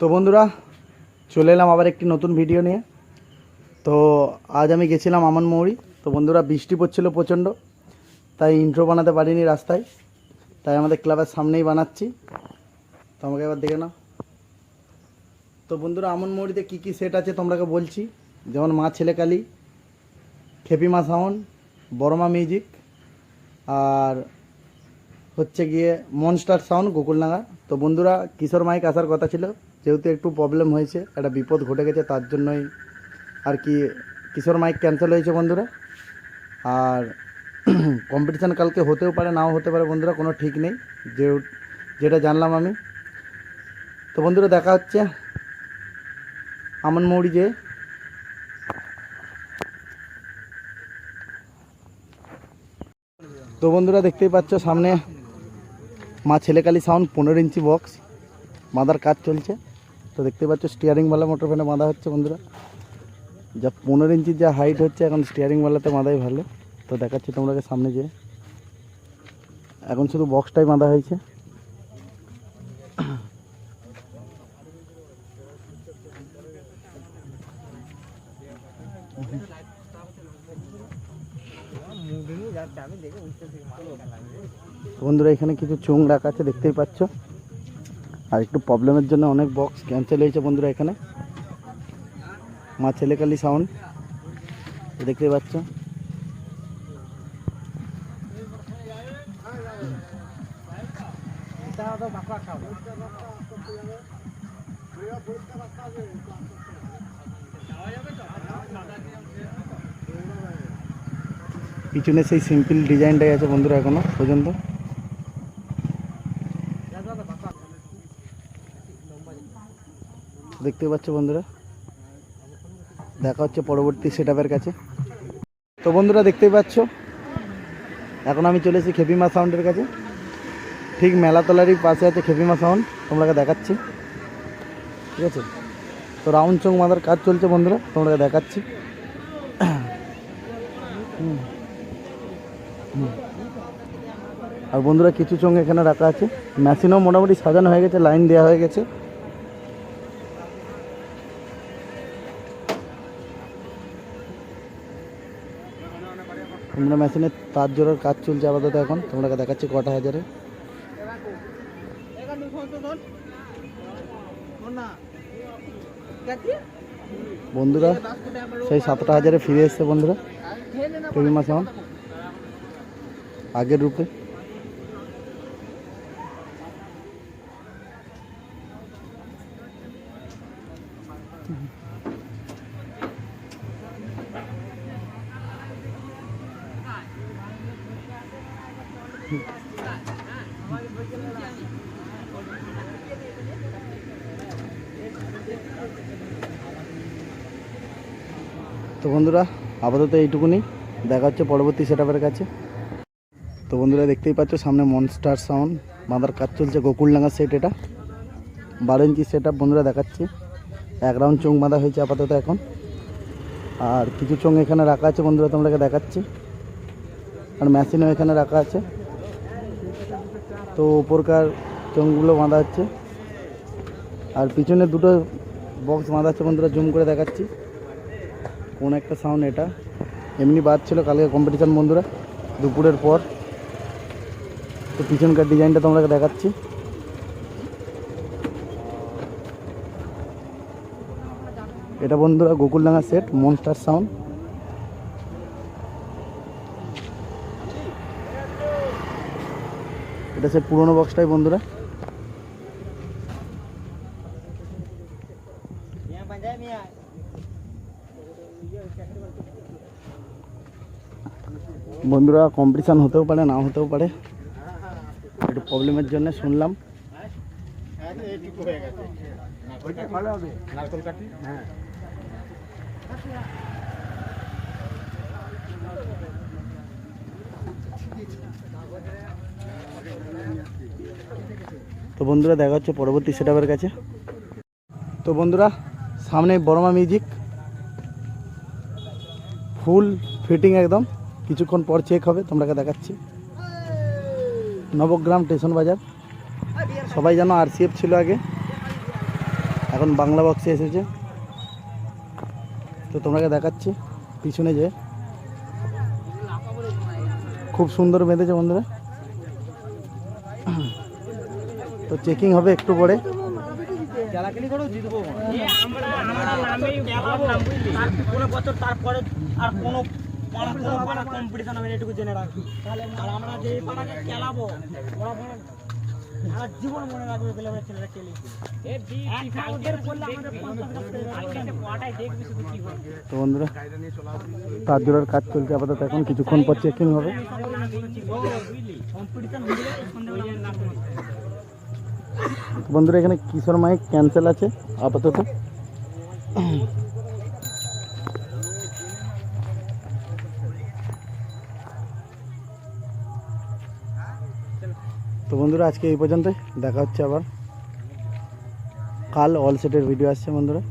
তো বন্ধুরা, চলে এলাম আবার একটি নতুন ভিডিও নিয়ে। তো আজ আমি গেছিলাম আমন মৌরি। তো বন্ধুরা, বৃষ্টি পড়ছিল প্রচণ্ড, তাই ইন্ট্রো বানাতে পারিনি রাস্তায়। তাই আমাদের ক্লাবের সামনেই বানাচ্ছি। তো আমাকে এবার দেখে নাও। তো বন্ধুরা, আমন মৌরিতে কী কী সেট আছে তোমরাকে বলছি। যেমন মা ছেলে কালী খেপিমা সাউন্ড বড়মা মিউজিক, আর হচ্ছে গিয়ে মনস্টার সাউন্ড গোকুলনাগা তো বন্ধুরা, কিশোর মাইক আসার কথা ছিল। যেহেতু একটু প্রবলেম হয়েছে, একটা বিপদ ঘটে গেছে, তার জন্যই আর কি কিশোর মাইক ক্যান্সেল হয়েছে বন্ধুরা। আর কম্পিটিশান কালকে হতেও পারে, নাও হতে পারে বন্ধুরা, কোনো ঠিক নেই, যে যেটা জানলাম আমি। তো বন্ধুরা দেখা হচ্ছে। আমন মৌরি যে তো বন্ধুরা দেখতেই পাচ্ছ সামনে মা ছেলেকালী সাউন্ড পনেরো ইঞ্চি বক্স মাদার কাজ চলছে। তো দেখতে পাচ্ছ স্টিয়ারিংওয়ালা মোটর ফ্যানে বাঁধা হচ্ছে বন্ধুরা। যা পনেরো ইঞ্চির যা হাইট হচ্ছে, এখন স্টিয়ারিংওয়ালাতে বাঁধাই ভালো। তো দেখাচ্ছি তোমরাকে সামনে যেয়ে। এখন শুধু বক্সটাই বাঁধা হয়েছে। বন্ধুরা, এখানে কিছু চোং রাখা আছে, দেখতেই পাচ্ছ। আর একটু প্রবলেমের জন্য অনেক বক্স ক্যান্সেল হয়েছে বন্ধুরা এখানে। মা ছেলেকালি সাউন্ড দেখতেই পাচ্ছ? পিছনে সেই সিম্পল ডিজাইনটাই আছে বন্ধুরা এখনও পর্যন্ত। দেখতে পাচ্ছ বন্ধুরা? দেখা হচ্ছে পরবর্তী সেট কাছে। তো বন্ধুরা, দেখতেই পাচ্ছ? এখন আমি চলে এসেছি খেপিমা সাউন্ডের কাছে। ঠিক মেলাতলারই পাশে আছে খেপিমা সাউন্ড তোমরাকে দেখাচ্ছি। ঠিক আছে? তো রাউন্ড চং বাঁধার কাজ চলছে বন্ধুরা তোমরাকে দেখাচ্ছি। আর বন্ধুরা, কিছু চং এখানে রাখা আছে। মেশিনও মোটামুটি সাজানো হয়ে গেছে লাইন দেওয়া হয়ে গেছে। তোমরা মেশিনের তার জোড়ার কাজ চলছে আপাতত এখন। তোমরা দেখাচ্ছি কটা হাজারে। বন্ধুরা, সেই সাতটা হাজারে ফিরে এসছে বন্ধুরা। টেবিমা এখন। আগের রূপে। তো বন্ধুরা, আপাতত এইটুকুনি। দেখা হচ্ছে পরবর্তী সেটআপের কাছে। তো বন্ধুরা, দেখতেই পাচ্ছ, সামনে মনস্টার সাউন্ড বাঁধার কাজ চলছে, গোকুলডাঙ্গা সেট এটা। বারো ইঞ্চি সেট বন্ধুরা দেখাচ্ছি। এক রাউন্ড চোখ বাঁধা হয়েছে আপাতত এখন। আর কিছু চোং এখানে রাখা আছে বন্ধুরা তোমরাকে দেখাচ্ছি। আর মেশিনও এখানে রাখা আছে। তো ওপরকার চোঙগুলো বাঁধা হচ্ছে। আর পিছনে দুটো বক্স বাঁধা আছে বন্ধুরা জুম করে দেখাচ্ছি। কোন একটা সাউন্ড এটা। এমনি বাদ ছিল কালকে কম্পিটিশান বন্ধুরা, দুপুরের পর। তো পিছনকার ডিজাইনটা তোমরা দেখাচ্ছি। এটা বন্ধুরা গোকুলডাঙ্গা সেট মনস্টার সাউন্ড এটা সে পুরোনো বক্সটাই বন্ধুরা। বন্ধুরা কম্পিটিশান হতেও পারে, নাও হতেও পারে। একটু প্রবলেমের জন্য শুনলাম। তো বন্ধুরা, দেখা হচ্ছে পরবর্তী সেটআপের কাছে। তো বন্ধুরা, সামনে বড়মা মিউজিক ফুল ফিটিং একদম। কিছুক্ষণ পর চেক হবে, তোমরাকে দেখাচ্ছি। নবগ্রাম স্টেশন বাজার। সবাই জানো আরসিএফ ছিল আগে। এখন বাংলা বক্সে এসেছে। তো তোমাকে দেখাচ্ছি পিছনে যে। খুব সুন্দর বেঁধেছে বন্ধুরা তো চেকিং হবে একটু পরে। আর তারপরে আর কোনো পাড়া কোনো পাড়া কম্পিটিশন হবে এটুকু জেনে আর রাখবে বন্ধুরা, তার জোড়ার কাজ চলছে আপাতত এখন, কিছুক্ষণ পর চেকিং হবে। কম্পিটিশন বন্ধুরা, এখানে কিশোর মাইক ক্যান্সেল আছে, আপাতত। তো বন্ধুরা, আজকে এই পর্যন্তই। দেখা হচ্ছে আবার। কাল অল সেটের ভিডিও আসছে বন্ধুরা।